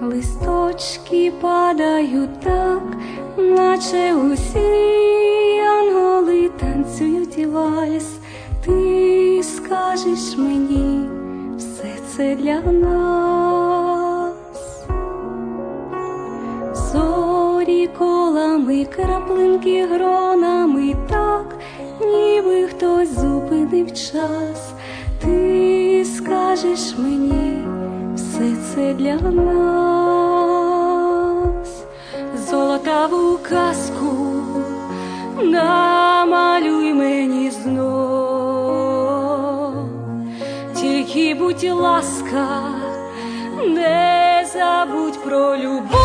листочки падають так, наче усі анголи танцюють і вальс. Ти скажеш мені, все це для нас. Зорі колами, краплинки гронами, так, ніби хтось зупинив час. Ти скажеш мені, це для нас. Золотаву казку намалюй мені знов. Тільки будь ласка, не забудь про любов.